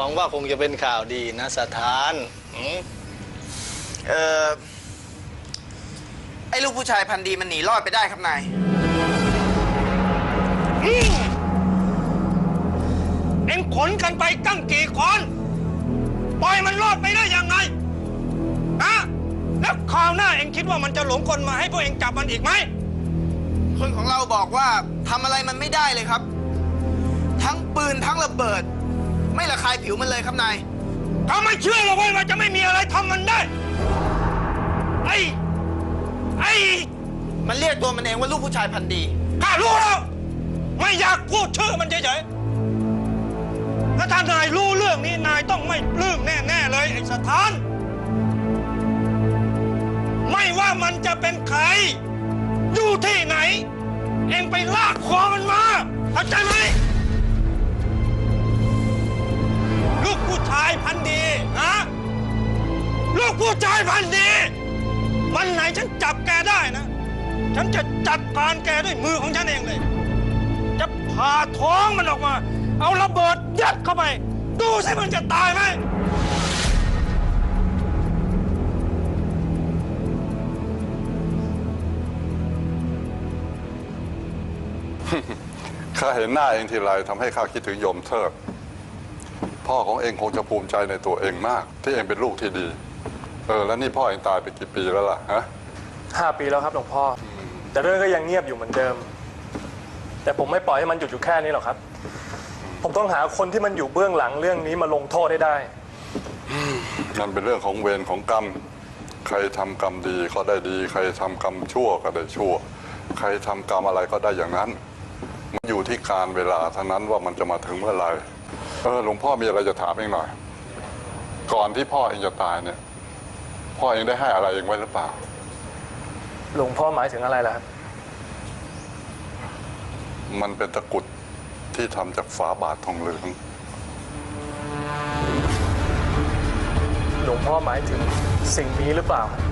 หวังว่าคงจะเป็นข่าวดีนะสถานอืมเออไอ้ลูกผู้ชายพันธุ์ดีมันหนีรอดไปได้ครับนาย เอ็งขนกันไปตั้งกี่คน ปล่อยมันรอดไปได้ยังไงอะแล้วคราวหน้าเอ็งคิดว่ามันจะหลงคนมาให้พวกเอ็งจับมันอีกไหม คนของเราบอกว่าทำอะไรมันไม่ได้เลยครับ ทั้งปืนทั้งระเบิด ไม่ระคายผิวมันเลยครับนาย ถ้าไม่เชื่อเราไว้ยว่าจะไม่มีอะไรทำมันได้ ไอ้ ไอ้ มันเรียกตัวมันเองว่าลูกผู้ชายพันธุ์ดีข้ารู้แล้ว ไม่อยากพูดชื่อมันเฉยๆแล้วถ้านายรู้เรื่องนี้นายต้องไม่ปลื้มแน่ๆเลยไอ้สถาน ไม่ว่ามันจะเป็นใคร อยู่ที่ไหน เอ็งไปลากคอมันมาเข้าใจไหม ผู้ชายพันธุ์ดีวันไหนฉันจับแกได้นะ ฉันจะจัดการแกด้วยมือของฉันเองเลย จะผ่าท้องมันออกมา เอาระเบิดยัดเข้าไป ดูสิมันจะตายไหมข้าเห็นหน้าเองทีไรทำให้ข้าคิดถึงโยมเทิดพ่อของเองคงจะภูมิใจในตัวเองมาก ที่เองเป็นลูกที่ดี เออแล้วนี่พ่อเองตายไปกี่ปีแล้วล่ะฮะห้าปีแล้วครับหลวงพ่อ แต่เรื่องก็ยังเงียบอยู่เหมือนเดิม แต่ผมไม่ปล่อยให้มันหยุดอยู่แค่นี้หรอกครับ ผมต้องหาคนที่มันอยู่เบื้องหลังเรื่องนี้มาลงโทษให้ได้มันเป็นเรื่องของเวรของกรรม ใครทำกรรมดีก็ได้ดี ใครทำกรรมชั่วก็ได้ชั่ว ใครทำกรรมอะไรก็ได้อย่างนั้น มันอยู่ที่การเวลาเท่านั้นว่ามันจะมาถึงเมื่อไหร่เออหลวงพ่อมีอะไรจะถามเองหน่อย ก่อนที่พ่อเองจะตายเนี่ย พ่อเองได้ให้อะไรเองไว้หรือเปล่า หลวงพ่อหมายถึงอะไรล่ะครับ มันเป็นตะกรุดที่ทำจากฝาบาททองเหลืองหลวงพ่อหมายถึงสิ่งนี้หรือเปล่าครับ